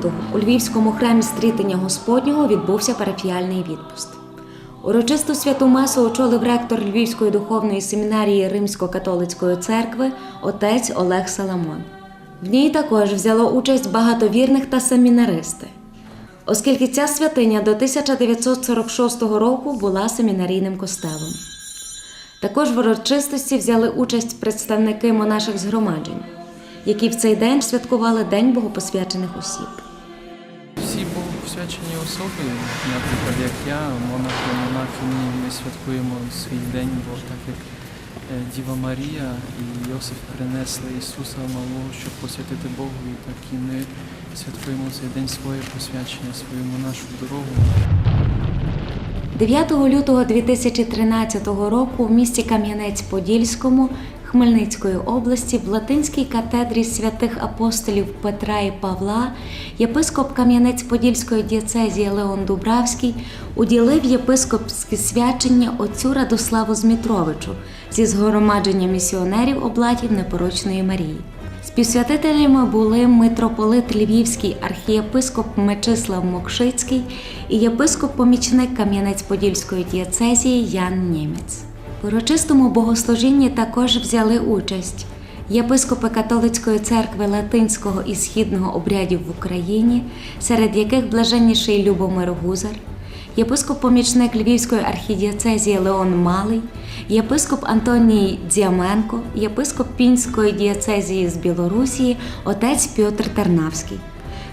лютого у Львівському храмі стрітення Господнього відбувся парафіальний відпуст. Урочисту святу месу очолив ректор Львівської духовної семінарії Римсько-католицької церкви отець Олег Саламон. В ній також взяло участь багато вірних та семінаристи, оскільки ця святиня до 1946 року була семінарійним костелом. Також в урочистості взяли участь представники монаших згромаджень, які в цей день святкували День богопосвячених осіб. Всі богопосвячені особи, наприклад, як я, монахи, монахині, ми святкуємо свій день, бо так як е, Діва Марія і Йосиф принесли Ісуса Малого, щоб посвятити Богу, і так і ми святкуємо цей день своє посвячення, свою монашу дорогу. 9 лютого 2013 року в місті Кам'янець-Подільському Хмельницької області в Латинській катедрі святих апостолів Петра і Павла єпископ Кам'янець-Подільської дієцезії Леон Дубравський уділив єпископське свячення отцю Радославу Змітровичу зі згромадження місіонерів облатів Непорочної Марії. Співсвятителями були митрополит Львівський архієпископ Мечислав Мокшицький і єпископ-помічник Кам'янець-Подільської дієцезії Ян Німець. В урочистому богослужінні також взяли участь єпископи католицької церкви латинського і східного обрядів в Україні, серед яких блаженніший Любомир Гузар, єпископ-помічник Львівської архідієцезії Леон Малий, єпископ Антоній Дзяменко, єпископ Пінської дієцезії з Білорусії, отець Пьотр Тернавський,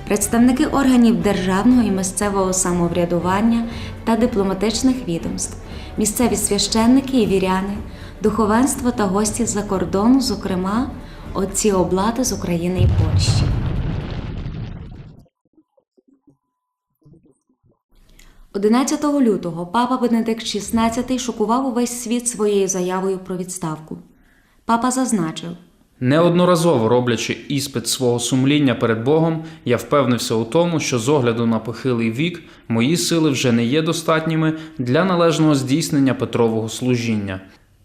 представники органів державного і місцевого самоврядування та дипломатичних відомств, місцеві священники і віряни, духовенство та гості з-за кордону, зокрема, отці облати з України і Польщі. – 11 лютого папа Бенедикт XVI шокував увесь світ своєю заявою про відставку. Папа зазначив, Неодноразово роблячи іспит свого сумління перед Богом, я впевнився у тому, що з огляду на похилий вік мої сили вже не є достатніми для належного здійснення Петрового служіння.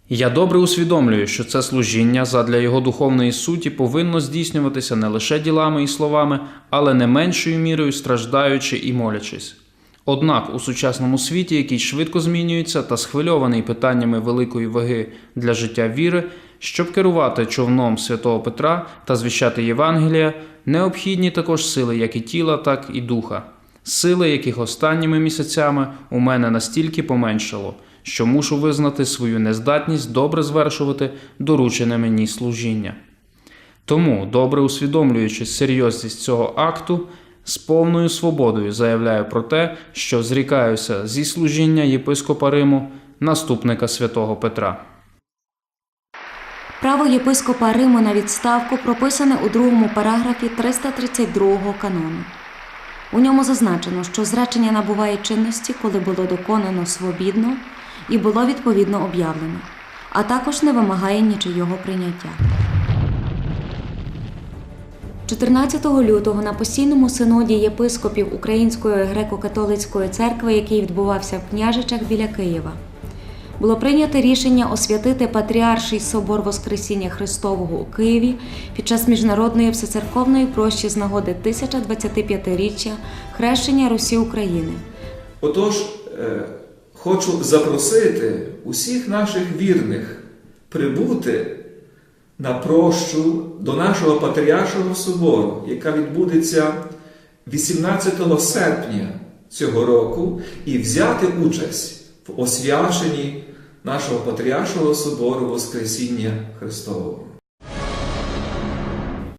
Я добре усвідомлюю, що це служіння задля його духовної суті повинно здійснюватися не лише ділами і словами, але не меншою мірою страждаючи і молячись. Однак у сучасному світі, який швидко змінюється та схвильований питаннями великої ваги для життя віри, щоб керувати човном святого Петра та звіщати Євангелія, необхідні також сили як і тіла, так і духа, сили, яких останніми місяцями у мене настільки поменшало, що мушу визнати свою нездатність добре звершувати доручене мені служіння. Тому, добре усвідомлюючи серйозність цього акту, з повною свободою заявляю про те, що зрікаюся зі служіння єпископа Риму, наступника святого Петра. Право єпископа Риму на відставку прописане у другому параграфі 332 канону. У ньому зазначено, що зречення набуває чинності, коли було доконано свобідно і було відповідно об'явлено, а також не вимагає нічийого прийняття. 14 лютого на постійному синоді єпископів Української греко-католицької церкви, який відбувався в княжичах біля Києва, було прийнято рішення освятити Патріарший собор Воскресіння Христового у Києві під час міжнародної всецерковної прощі з нагоди 1025-річчя хрещення Русі України. Отож, е, хочу запросити усіх наших вірних прибути на прощу до нашого Патріаршого собору, яка відбудеться 18 серпня цього року, і взяти участь в освяченні нашого Патріаршого собору Воскресіння Христового.